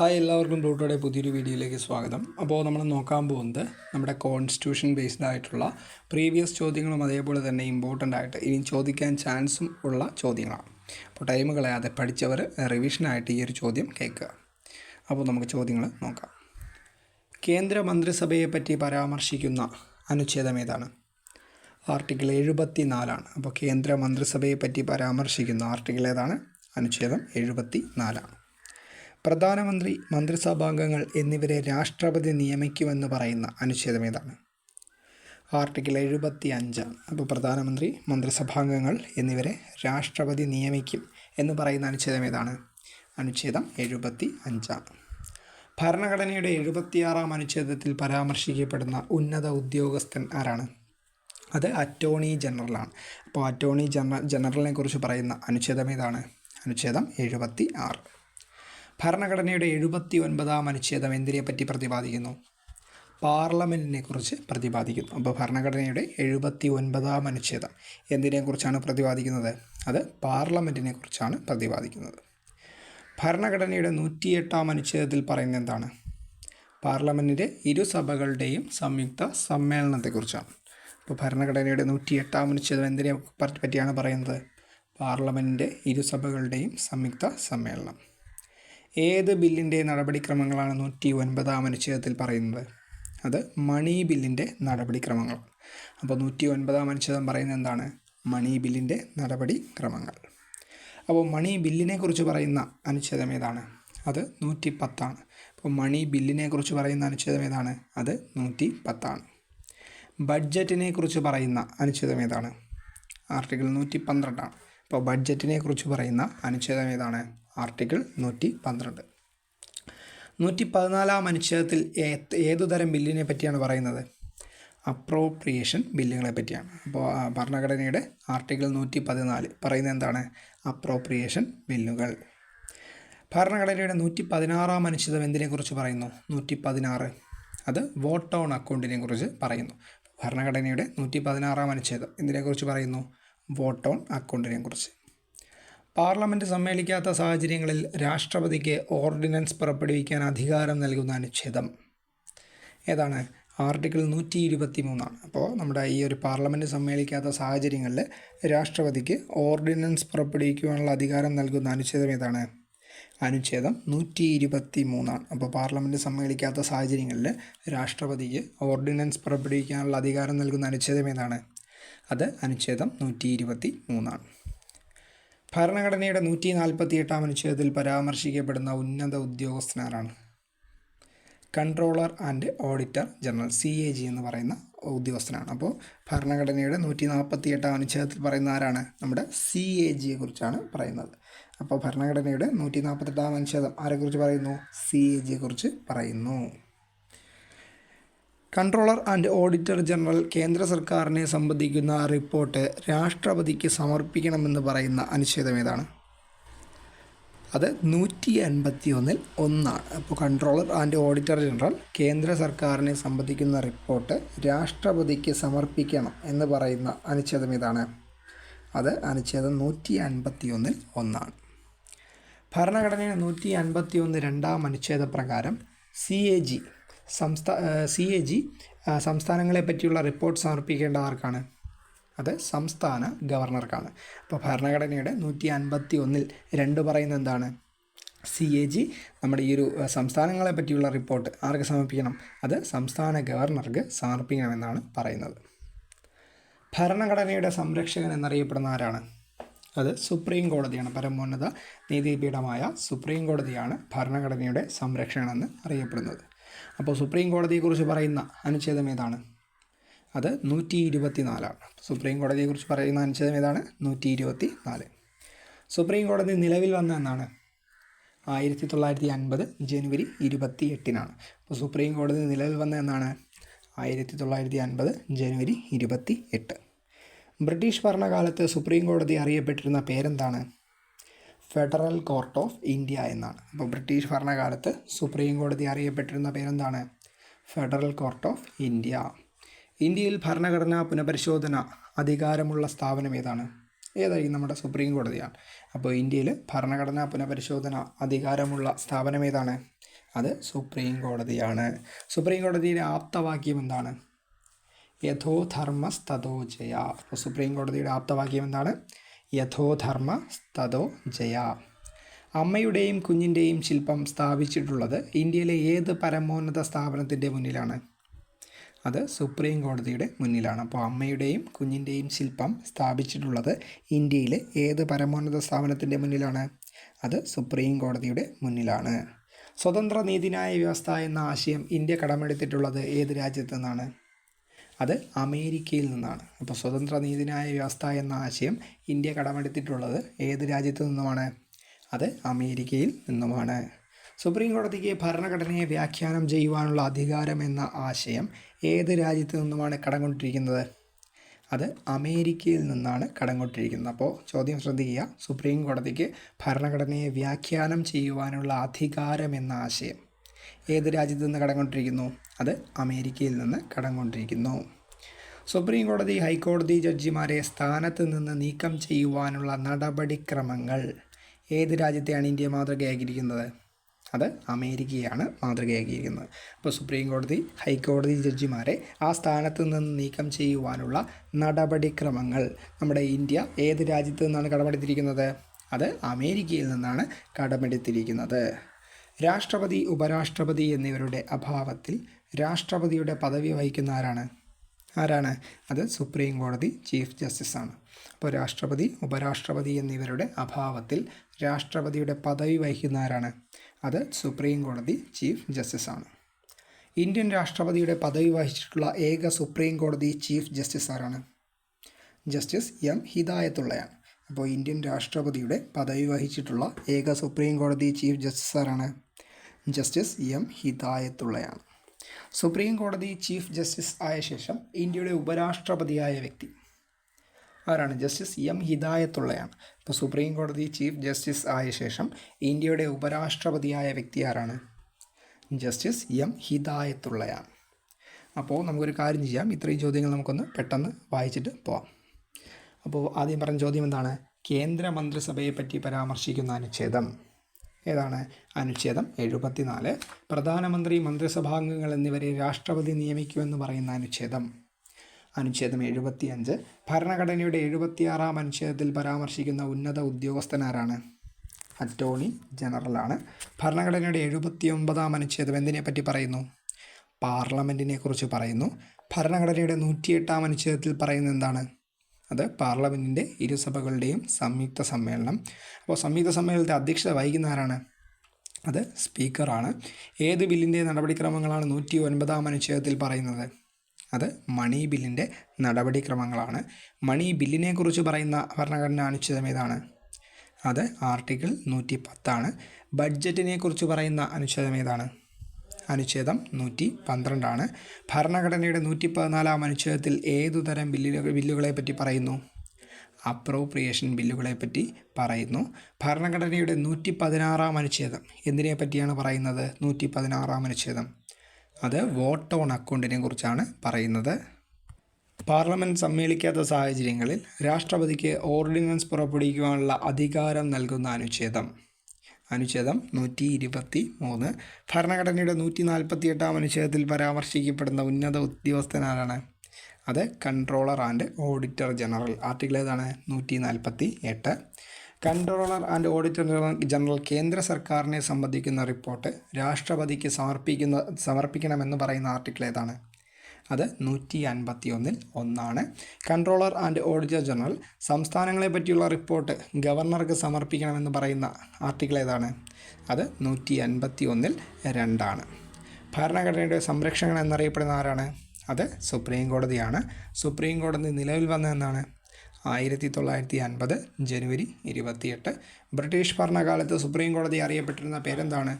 Hi എല്ലാവർക്കും ബ്ലൂട്ടോയുടെ പുതിയൊരു വീഡിയോയിലേക്ക് സ്വാഗതം. അപ്പോൾ നമ്മൾ നോക്കാൻ പോകുന്നത് നമ്മുടെ കോൺസ്റ്റിറ്റ്യൂഷൻ ബേസ്ഡ് ആയിട്ടുള്ള പ്രീവിയസ് ചോദ്യങ്ങളും അതേപോലെ തന്നെ ഇമ്പോർട്ടന്റ് ആയിട്ട് ഇനി ചോദിക്കാൻ ചാൻസും ഉള്ള ചോദ്യങ്ങളാണ്. അപ്പോൾ ടൈം കളയാതെ പഠിച്ചവർ റിവിഷനായിട്ട് ഈ ഒരു ചോദ്യം കേൾക്കുക. അപ്പോൾ നമുക്ക് ചോദ്യങ്ങൾ നോക്കാം. കേന്ദ്ര മന്ത്രിസഭയെ പറ്റി പരാമർശിക്കുന്ന അനുച്ഛേദം ഏതാണ്? ആർട്ടിക്കിൾ എഴുപത്തി നാലാണ് അപ്പോൾ കേന്ദ്ര മന്ത്രിസഭയെ പറ്റി പരാമർശിക്കുന്ന ആർട്ടിക്കിൾ ഏതാണ്? അനുച്ഛേദം എഴുപത്തി നാലാണ് പ്രധാനമന്ത്രി മന്ത്രിസഭാംഗങ്ങൾ എന്നിവരെ രാഷ്ട്രപതി നിയമിക്കുമെന്ന് പറയുന്ന അനുച്ഛേദം ഏതാണ്? ആർട്ടിക്കിൾ എഴുപത്തി അഞ്ചാണ് അപ്പോൾ പ്രധാനമന്ത്രി മന്ത്രിസഭാംഗങ്ങൾ എന്നിവരെ രാഷ്ട്രപതി നിയമിക്കും എന്ന് പറയുന്ന അനുച്ഛേദം ഏതാണ്? അനുച്ഛേദം എഴുപത്തി അഞ്ചാണ് ഭരണഘടനയുടെ എഴുപത്തിയാറാം അനുച്ഛേദത്തിൽ പരാമർശിക്കപ്പെടുന്ന ഉന്നത ഉദ്യോഗസ്ഥൻ ആരാണ്? അത് അറ്റോർണി ജനറലാണ് അപ്പോൾ അറ്റോർണി ജനറൽ ജനറലിനെ കുറിച്ച് പറയുന്ന അനുച്ഛേദം ഏതാണ്? അനുച്ഛേദം എഴുപത്തി ആറ് ഭരണഘടനയുടെ എഴുപത്തി ഒൻപതാം അനുച്ഛേദം എന്തിനെ പറ്റി പ്രതിപാദിക്കുന്നു? പാർലമെന്റിനെ കുറിച്ച് പ്രതിപാദിക്കുന്നു. അപ്പോൾ ഭരണഘടനയുടെ എഴുപത്തി ഒൻപതാം അനുച്ഛേദം എന്തിനെക്കുറിച്ചാണ് പ്രതിപാദിക്കുന്നത്? അത് പാർലമെന്റിനെ കുറിച്ചാണ് പ്രതിപാദിക്കുന്നത്. ഭരണഘടനയുടെ നൂറ്റിയെട്ടാം അനുച്ഛേദത്തിൽ പറയുന്നത് എന്താണ്? പാർലമെന്റിന്റെ ഇരുസഭകളുടെയും സംയുക്ത സമ്മേളനത്തെക്കുറിച്ചാണ്. അപ്പോൾ ഭരണഘടനയുടെ നൂറ്റിയെട്ടാം അനുച്ഛേദം എന്തിനെ പറ്റിയാണ് പറയുന്നത്? പാർലമെന്റിന്റെ ഇരുസഭകളുടെയും സംയുക്ത സമ്മേളനം. ഏത് ബില്ലിന്റെ നടപടിക്രമങ്ങളാണ് നൂറ്റി ഒൻപതാം അനുച്ഛേദത്തിൽ പറയുന്നത്? അത് മണി ബില്ലിന്റെ നടപടിക്രമങ്ങൾ. അപ്പോൾ നൂറ്റി ഒൻപതാം അനുച്ഛേദം പറയുന്നത് എന്താണ്? മണി ബില്ലിന്റെ നടപടിക്രമങ്ങൾ. അപ്പോൾ മണി ബില്ലിനെ കുറിച്ച് പറയുന്ന അനുച്ഛേദം ഏതാണ്? അത് നൂറ്റി പത്താണ് അപ്പോൾ മണി ബില്ലിനെ കുറിച്ച് പറയുന്ന അനുച്ഛേദം ഏതാണ്? അത് നൂറ്റി പത്താണ് ബഡ്ജറ്റിനെ കുറിച്ച് പറയുന്ന അനുച്ഛേദം ഏതാണ്? ആർട്ടിക്കിൾ നൂറ്റി പന്ത്രണ്ടാണ് അപ്പോൾ ബഡ്ജറ്റിനെ കുറിച്ച് പറയുന്ന അനുച്ഛേദം ഏതാണ്? ആർട്ടിക്കിൾ നൂറ്റി പന്ത്രണ്ട്. നൂറ്റി പതിനാലാം അനുച്ഛേദത്തിൽ ഏതു ഏതുതരം ബില്ലിനെ പറ്റിയാണ് പറയുന്നത്? അപ്രോപ്രിയേഷൻ ബില്ലുകളെ പറ്റിയാണ്. അപ്പോൾ ഭരണഘടനയുടെ ആർട്ടിക്കിൾ നൂറ്റി പതിനാല് പറയുന്നത് എന്താണ്? അപ്രോപ്രിയേഷൻ ബില്ലുകൾ. ഭരണഘടനയുടെ നൂറ്റി പതിനാറാം അനുച്ഛേദം എന്തിനെക്കുറിച്ച് പറയുന്നു? നൂറ്റി പതിനാറ്. അത് വോട്ട് ഓൺ അക്കൗണ്ടിനെ കുറിച്ച് പറയുന്നു. ഭരണഘടനയുടെ നൂറ്റി പതിനാറാം അനുച്ഛേദം എന്തിനെക്കുറിച്ച് പറയുന്നു? വോട്ട് ഓൺ അക്കൗണ്ടിനെ കുറിച്ച്. പാർലമെന്റ് സമ്മേളിക്കാത്ത സാഹചര്യങ്ങളിൽ രാഷ്ട്രപതിക്ക് ഓർഡിനൻസ് പുറപ്പെടുവിക്കാൻ അധികാരം നൽകുന്ന അനുച്ഛേദം. ഏതാണ്? ആർട്ടിക്കിൾ നൂറ്റി ഇരുപത്തി മൂന്നാണ് അപ്പോൾ നമ്മുടെ ഈ ഒരു പാർലമെന്റ് സമ്മേളിക്കാത്ത സാഹചര്യങ്ങളിൽ രാഷ്ട്രപതിക്ക് ഓർഡിനൻസ് പുറപ്പെടുവിക്കുവാനുള്ള അധികാരം നൽകുന്ന അനുച്ഛേദം ഏതാണ്? അനുച്ഛേദം നൂറ്റി ഇരുപത്തി മൂന്നാണ് അപ്പോൾ പാർലമെന്റ് സമ്മേളിക്കാത്ത സാഹചര്യങ്ങളിൽ രാഷ്ട്രപതിക്ക് ഓർഡിനൻസ് പുറപ്പെടുവിക്കാനുള്ള അധികാരം നൽകുന്ന അനുച്ഛേദം ഏതാണ്? അത് അനുച്ഛേദം നൂറ്റി ഇരുപത്തി മൂന്നാണ് ഭരണഘടനയുടെ നൂറ്റി നാൽപ്പത്തി എട്ടാം അനുച്ഛേദത്തിൽ പരാമർശിക്കപ്പെടുന്ന ഉന്നത ഉദ്യോഗസ്ഥനാരാണ്. Controller and auditor general C A G എന്ന് പറയുന്ന ഉദ്യോഗസ്ഥനാണ്. അപ്പോൾ ഭരണഘടനയുടെ നൂറ്റി നാൽപ്പത്തി എട്ടാം അനുച്ഛേദത്തിൽ പറയുന്ന ആരാണ്? നമ്മുടെ സി എ ജിയെ കുറിച്ചാണ് പറയുന്നത്. അപ്പോൾ ഭരണഘടനയുടെ നൂറ്റി നാൽപ്പത്തെട്ടാം അനുച്ഛേദം ആരെക്കുറിച്ച് പറയുന്നു? സി എ ജിയെക്കുറിച്ച് പറയുന്നു. കൺട്രോളർ ആൻഡ് ഓഡിറ്റർ ജനറൽ കേന്ദ്ര സർക്കാരിനെ സംബന്ധിക്കുന്ന റിപ്പോർട്ട് രാഷ്ട്രപതിക്ക് സമർപ്പിക്കണമെന്ന് പറയുന്ന അനുച്ഛേദം ഏതാണ്? അത് നൂറ്റി അൻപത്തി ഒന്നിൽ ഒന്നാണ്. അപ്പോൾ കൺട്രോളർ ആൻഡ് ഓഡിറ്റർ ജനറൽ കേന്ദ്ര സർക്കാരിനെ സംബന്ധിക്കുന്ന റിപ്പോർട്ട് രാഷ്ട്രപതിക്ക് സമർപ്പിക്കണം എന്ന് പറയുന്ന അനുച്ഛേദം ഏതാണ്? അത് അനുച്ഛേദം നൂറ്റി അൻപത്തി ഒന്നിൽ ഒന്നാണ്. ഭരണഘടനയുടെ നൂറ്റി അൻപത്തി ഒന്ന് രണ്ടാം അനുച്ഛേദ പ്രകാരം സി എ ജി സംസ്ഥാ സി എ ജി സംസ്ഥാനങ്ങളെ പറ്റിയുള്ള റിപ്പോർട്ട് സമർപ്പിക്കേണ്ട ആർക്കാണ്? അത് സംസ്ഥാന ഗവർണർക്കാണ്. അപ്പോൾ ഭരണഘടനയുടെ നൂറ്റി അൻപത്തി ഒന്നിൽ രണ്ട് പറയുന്ന എന്താണ്? സി എ ജി നമ്മുടെ ഈ ഒരു സംസ്ഥാനങ്ങളെ പറ്റിയുള്ള റിപ്പോർട്ട് ആർക്ക് സമർപ്പിക്കണം? അത് സംസ്ഥാന ഗവർണർക്ക് സമർപ്പിക്കണമെന്നാണ് പറയുന്നത്. ഭരണഘടനയുടെ സംരക്ഷകൻ എന്നറിയപ്പെടുന്ന ആരാണ്? അത് സുപ്രീം കോടതിയാണ്. പരമോന്നത നീതിപീഠമായ സുപ്രീം കോടതിയാണ് ഭരണഘടനയുടെ സംരക്ഷകനെന്ന് അറിയപ്പെടുന്നത്. അപ്പോൾ സുപ്രീം കോടതിയെക്കുറിച്ച് പറയുന്ന അനുച്ഛേദം ഏതാണ്? അത് നൂറ്റി ഇരുപത്തി നാലാണ് സുപ്രീം കോടതിയെക്കുറിച്ച് പറയുന്ന അനുച്ഛേദം ഏതാണ്? നൂറ്റി ഇരുപത്തി നാല് സുപ്രീം കോടതി നിലവിൽ വന്ന എന്നാണ്? ആയിരത്തി തൊള്ളായിരത്തി അൻപത് ജനുവരി ഇരുപത്തി എട്ടിനാണ് അപ്പോൾ സുപ്രീം കോടതി നിലവിൽ വന്ന എന്നാണ്? ആയിരത്തി തൊള്ളായിരത്തി അൻപത് ജനുവരി ഇരുപത്തി എട്ട് ബ്രിട്ടീഷ് ഭരണകാലത്ത് സുപ്രീം കോടതി അറിയപ്പെട്ടിരുന്ന പേരെന്താണ്? ഫെഡറൽ കോർട്ട് ഓഫ് ഇന്ത്യ എന്നാണ്. അപ്പോൾ ബ്രിട്ടീഷ് ഭരണകാലത്ത് സുപ്രീം കോടതി അറിയപ്പെട്ടിരുന്ന പേരെന്താണ്? Federal court of India. ഇന്ത്യയിൽ ഭരണഘടനാ പുനഃപരിശോധന അധികാരമുള്ള സ്ഥാപനം ഏതാണ്? ഏതായിരിക്കും നമ്മുടെ സുപ്രീം കോടതിയാണ്. അപ്പോൾ ഇന്ത്യയിൽ ഭരണഘടനാ പുനഃപരിശോധന അധികാരമുള്ള സ്ഥാപനം ഏതാണ്? അത് സുപ്രീം കോടതിയാണ്. സുപ്രീം കോടതിയുടെ ആപ്തവാക്യം എന്താണ്? യഥോധർമ്മസ്തോ ജയ. അപ്പോൾ സുപ്രീം കോടതിയുടെ ആപ്തവാക്യം എന്താണ്? യഥോധർമ്മ തഥോ ജയ. അമ്മയുടെയും കുഞ്ഞിന്റെയും ശില്പം സ്ഥാപിച്ചിട്ടുള്ളത് ഇന്ത്യയിലെ ഏത് പരമോന്നത സ്ഥാപനത്തിന്റെ മുന്നിലാണ്? അത് സുപ്രീം കോടതിയുടെ മുന്നിലാണ്. അപ്പോൾ അമ്മയുടെയും കുഞ്ഞിന്റെയും ശില്പം സ്ഥാപിച്ചിട്ടുള്ളത് ഇന്ത്യയിലെ ഏത് പരമോന്നത സ്ഥാപനത്തിന്റെ മുന്നിലാണ്? അത് സുപ്രീം കോടതിയുടെ മുന്നിലാണ്. സ്വതന്ത്ര നീതിന്യായ വ്യവസ്ഥ എന്ന ആശയം ഇന്ത്യ കടമെടുത്തിട്ടുള്ളത് ഏത് രാജ്യത്തു നിന്നാണ്? അത് അമേരിക്കയിൽ നിന്നാണ്. അപ്പോൾ സ്വതന്ത്ര നീതിന്യായ വ്യവസ്ഥ എന്ന ആശയം ഇന്ത്യ കടമെടുത്തിട്ടുള്ളത് ഏത് രാജ്യത്തു നിന്നുമാണ്? അത് അമേരിക്കയിൽ നിന്നുമാണ്. സുപ്രീം കോടതിക്ക് ഭരണഘടനയെ വ്യാഖ്യാനം ചെയ്യുവാനുള്ള അധികാരം എന്ന ആശയം ഏത് രാജ്യത്തു നിന്നുമാണ് കടംകൊണ്ടിരിക്കുന്നത്? അത് അമേരിക്കയിൽ നിന്നാണ് കടംകൊണ്ടിരിക്കുന്നത്. അപ്പോൾ ചോദ്യം ശ്രദ്ധിക്കുക. സുപ്രീം കോടതിക്ക് ഭരണഘടനയെ വ്യാഖ്യാനം ചെയ്യുവാനുള്ള അധികാരം എന്ന ആശയം. ഏത് രാജ്യത്ത് നിന്ന് കടം കൊണ്ടിരിക്കുന്നു അത് അമേരിക്കയിൽ നിന്ന് കടം കൊണ്ടിരിക്കുന്നു സുപ്രീം കോടതി ഹൈക്കോടതി ജഡ്ജിമാരെ സ്ഥാനത്ത് നിന്ന് നീക്കം ചെയ്യുവാനുള്ള നടപടിക്രമങ്ങൾ. ഏത് രാജ്യത്തെയാണ് ഇന്ത്യ മാതൃകയാക്കിയിരിക്കുന്നത്? അത് അമേരിക്കയാണ് മാതൃകയാക്കിയിരിക്കുന്നത്. അപ്പോൾ സുപ്രീം കോടതി ഹൈക്കോടതി ജഡ്ജിമാരെ ആ സ്ഥാനത്ത് നിന്ന് നീക്കം ചെയ്യുവാനുള്ള നടപടിക്രമങ്ങൾ. നമ്മുടെ ഇന്ത്യ ഏത് രാജ്യത്ത് നിന്നാണ് കടമെടുത്തിരിക്കുന്നത്? അത് അമേരിക്കയിൽ നിന്നാണ് കടമെടുത്തിരിക്കുന്നത്. രാഷ്ട്രപതി ഉപരാഷ്ട്രപതി എന്നിവരുടെ അഭാവത്തിൽ രാഷ്ട്രപതിയുടെ പദവി വഹിക്കുന്ന ആരാണ്? ആരാണ്? അത് സുപ്രീം കോടതി ചീഫ് ജസ്റ്റിസ് ആണ്. അപ്പോൾ രാഷ്ട്രപതി ഉപരാഷ്ട്രപതി എന്നിവരുടെ അഭാവത്തിൽ രാഷ്ട്രപതിയുടെ പദവി വഹിക്കുന്ന ആരാണ്? അത് സുപ്രീം കോടതി ചീഫ് ജസ്റ്റിസ് ആണ്. ഇന്ത്യൻ രാഷ്ട്രപതിയുടെ പദവി വഹിച്ചിട്ടുള്ള ഏക സുപ്രീം കോടതി ചീഫ് ജസ്റ്റിസ് ആരാണ്? Justice M. ഹിദായത്തുള്ളയാണ്. അപ്പോൾ ഇന്ത്യൻ രാഷ്ട്രപതിയുടെ പദവി വഹിച്ചിട്ടുള്ള ഏക സുപ്രീം കോടതി ചീഫ് ജസ്റ്റിസ് ആരാണ്? ജസ്റ്റിസ് എം ഹിദായത്തുള്ളയാണ്. സുപ്രീം കോടതി ചീഫ് ജസ്റ്റിസ് ആയ ശേഷം ഇന്ത്യയുടെ ഉപരാഷ്ട്രപതിയായ വ്യക്തി. ആരാണ്? ജസ്റ്റിസ് എം ഹിദായത്തുള്ളയാണ്. ഇപ്പോൾ സുപ്രീം കോടതി ചീഫ് ജസ്റ്റിസ് ആയ ശേഷം ഇന്ത്യയുടെ ഉപരാഷ്ട്രപതിയായ വ്യക്തി ആരാണ്? ജസ്റ്റിസ് എം ഹിദായത്തുള്ളയാണ്. അപ്പോൾ നമുക്കൊരു കാര്യം ചെയ്യാം. ഇത്രയും ചോദ്യങ്ങൾ നമുക്കൊന്ന് പെട്ടെന്ന് വായിച്ചിട്ട് പോവാം. അപ്പോൾ ആദ്യം പറഞ്ഞ ചോദ്യം എന്താണ്? കേന്ദ്ര മന്ത്രിസഭയെ പറ്റി പരാമർശിക്കുന്ന അനുച്ഛേദം. ഏതാണ്? അനുച്ഛേദം എഴുപത്തിനാല്. പ്രധാനമന്ത്രി മന്ത്രിസഭാംഗങ്ങൾ എന്നിവരെ രാഷ്ട്രപതി നിയമിക്കുമെന്ന് പറയുന്ന അനുച്ഛേദം. അനുച്ഛേദം എഴുപത്തിയഞ്ച്. ഭരണഘടനയുടെ എഴുപത്തിയാറാം അനുച്ഛേദത്തിൽ പരാമർശിക്കുന്ന ഉന്നത ഉദ്യോഗസ്ഥനാരാണ് അറ്റോർണി ജനറലാണ് ഭരണഘടനയുടെ എഴുപത്തി ഒമ്പതാം അനുച്ഛേദം എന്തിനെപ്പറ്റി പറയുന്നു? പാർലമെന്റിനെ കുറിച്ച് പറയുന്നു. ഭരണഘടനയുടെ നൂറ്റിയെട്ടാം അനുച്ഛേദത്തിൽ പറയുന്നത് എന്താണ്? അത് പാർലമെന്റിന്റെ ഇരുസഭകളുടെയും സംയുക്ത സമ്മേളനം. അപ്പോൾ സംയുക്ത സമ്മേളനത്തെ അധ്യക്ഷത വഹിക്കുന്ന ആരാണ്? അത് സ്പീക്കറാണ്. ഏത് ബില്ലിന്റെ നടപടിക്രമങ്ങളാണ് നൂറ്റി ഒൻപതാം അനുച്ഛേദത്തിൽ പറയുന്നത്? അത് മണി ബില്ലിന്റെ നടപടിക്രമങ്ങളാണ്. മണി ബില്ലിനെക്കുറിച്ച് പറയുന്ന ഭരണഘടനാ അനുച്ഛേദം ഏതാണ്? അത് ആർട്ടിക്കിൾ നൂറ്റി പത്താണ് ബഡ്ജറ്റിനെക്കുറിച്ച് പറയുന്ന അനുച്ഛേദം ഏതാണ്? അനുച്ഛേദം നൂറ്റി പന്ത്രണ്ടാണ്. ഭരണഘടനയുടെ നൂറ്റി പതിനാലാം അനുച്ഛേദത്തിൽ ഏതുതരം ബില്ലുകൾ ബില്ലുകളെ പറ്റി പറയുന്നു? അപ്രോപ്രിയേഷൻ ബില്ലുകളെ പറ്റി പറയുന്നു. ഭരണഘടനയുടെ നൂറ്റി പതിനാറാം അനുച്ഛേദം എന്തിനെ പറ്റിയാണ് പറയുന്നത്? നൂറ്റി പതിനാറാം അനുച്ഛേദം. അത് വോട്ട് ഓൺ അക്കൗണ്ടിനെ കുറിച്ചാണ് പറയുന്നത്. പാർലമെന്റ് സമ്മേളിക്കാത്ത സാഹചര്യങ്ങളിൽ രാഷ്ട്രപതിക്ക് ഓർഡിനൻസ് പുറപ്പെടുവിക്കുവാനുള്ള അധികാരം നൽകുന്ന അനുച്ഛേദം. അനുച്ഛേദം നൂറ്റി ഇരുപത്തി മൂന്ന് ഭരണഘടനയുടെ നൂറ്റി നാൽപ്പത്തി എട്ടാം അനുച്ഛേദത്തിൽ പരാമർശിക്കപ്പെടുന്ന ഉന്നത ഉദ്യോഗസ്ഥനാരാണ്? അത് controller and auditor general. Article ഏതാണ്? നൂറ്റി നാൽപ്പത്തി എട്ട് കൺട്രോളർ ആൻഡ് ഓഡിറ്റർ ജനറൽ കേന്ദ്ര സർക്കാരിനെ സംബന്ധിക്കുന്ന റിപ്പോർട്ട് രാഷ്ട്രപതിക്ക് സമർപ്പിക്കുന്ന സമർപ്പിക്കണമെന്ന് പറയുന്ന ആർട്ടിക്കിൾ ഏതാണ്? അത് നൂറ്റി അൻപത്തി ഒന്നിൽ ഒന്നാണ്. കൺട്രോളർ ആൻഡ് ഓഡിറ്റർ ജനറൽ സംസ്ഥാനങ്ങളെ പറ്റിയുള്ള റിപ്പോർട്ട് ഗവർണർക്ക് സമർപ്പിക്കണമെന്ന് പറയുന്ന ആർട്ടിക്കിൾ ഏതാണ്? അത് നൂറ്റി അൻപത്തി ഒന്നിൽ രണ്ടാണ്. ഭരണഘടനയുടെ സംരക്ഷകൻ എന്നറിയപ്പെടുന്ന ആരാണ്? അത് സുപ്രീം കോടതിയാണ്. സുപ്രീം കോടതി നിലവിൽ വന്നതെന്നാണ് ആയിരത്തി തൊള്ളായിരത്തി അൻപത് ജനുവരി ഇരുപത്തിയെട്ട്. ബ്രിട്ടീഷ് ഭരണകാലത്ത് സുപ്രീം കോടതി അറിയപ്പെട്ടിരുന്ന പേരെന്താണ്?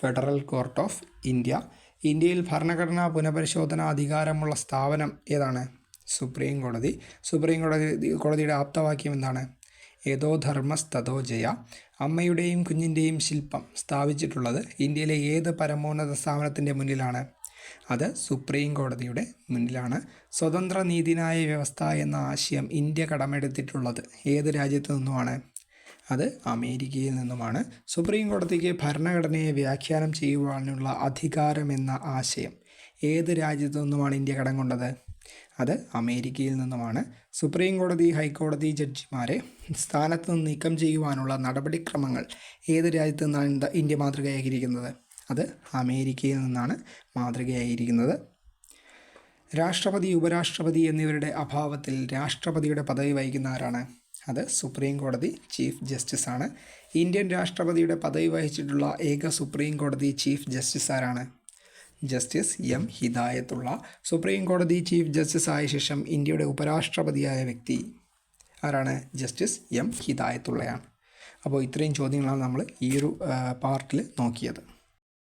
Federal court of India. ഇന്ത്യയിൽ ഭരണഘടനാ പുനഃപരിശോധനാ അധികാരമുള്ള സ്ഥാപനം ഏതാണ്? സുപ്രീം കോടതി. സുപ്രീം കോടതി കോടതിയുടെ ആപ്തവാക്യം എന്താണ്? ഏതോ ധർമ്മസ്തതോ ജയ. അമ്മയുടെയും കുഞ്ഞിന്റെയും ശില്പം സ്ഥാപിച്ചിട്ടുള്ളത് ഇന്ത്യയിലെ ഏത് പരമോന്നത സ്ഥാപനത്തിന്റെ മുന്നിലാണ്? അത് സുപ്രീം കോടതിയുടെ മുന്നിലാണ്. സ്വതന്ത്ര നീതിന്യായ വ്യവസ്ഥ എന്ന ആശയം ഇന്ത്യ കടമെടുത്തിട്ടുള്ളത് ഏത് രാജ്യത്തു നിന്നുമാണ്? അത് അമേരിക്കയിൽ നിന്നുമാണ്. സുപ്രീം കോടതിക്ക് ഭരണഘടനയെ വ്യാഖ്യാനം ചെയ്യുവാനുള്ള അധികാരമെന്ന ആശയം ഏത് രാജ്യത്തു നിന്നുമാണ് ഇന്ത്യ കടം കൊണ്ടത് അത് അമേരിക്കയിൽ നിന്നുമാണ്. സുപ്രീം കോടതി ഹൈക്കോടതി ജഡ്ജിമാരെ സ്ഥാനത്ത് നിന്ന് നീക്കം ചെയ്യുവാനുള്ള നടപടിക്രമങ്ങൾ ഏത് രാജ്യത്തു നിന്നാണ് ഇന്ത്യ- മാതൃകയായിരിക്കുന്നത്? അത് അമേരിക്കയിൽ നിന്നാണ് മാതൃകയായിരിക്കുന്നത്. രാഷ്ട്രപതി ഉപരാഷ്ട്രപതി എന്നിവരുടെ അഭാവത്തിൽ രാഷ്ട്രപതിയുടെ പദവി വഹിക്കുന്ന ആരാണ്? അത് സുപ്രീം കോടതി ചീഫ് ജസ്റ്റിസ് ആണ് ഇന്ത്യൻ രാഷ്ട്രപതിയുടെ പദവി വഹിച്ചിട്ടുള്ള ഏക സുപ്രീം കോടതി ചീഫ് ജസ്റ്റിസ് ആരാണ് ജസ്റ്റിസ് എം ഹിദായത്തുള്ള സുപ്രീം കോടതി ചീഫ് ജസ്റ്റിസ് ആയ ശേഷം ഇന്ത്യയുടെ ഉപരാഷ്ട്രപതിയായ വ്യക്തി ആരാണ്? ജസ്റ്റിസ് എം ഹിദായത്തുള്ളയാണ്. അപ്പോൾ ഇത്രയും ചോദ്യങ്ങളാണ് നമ്മൾ ഈ ഒരു പാർട്ടിൽ നോക്കിയത്.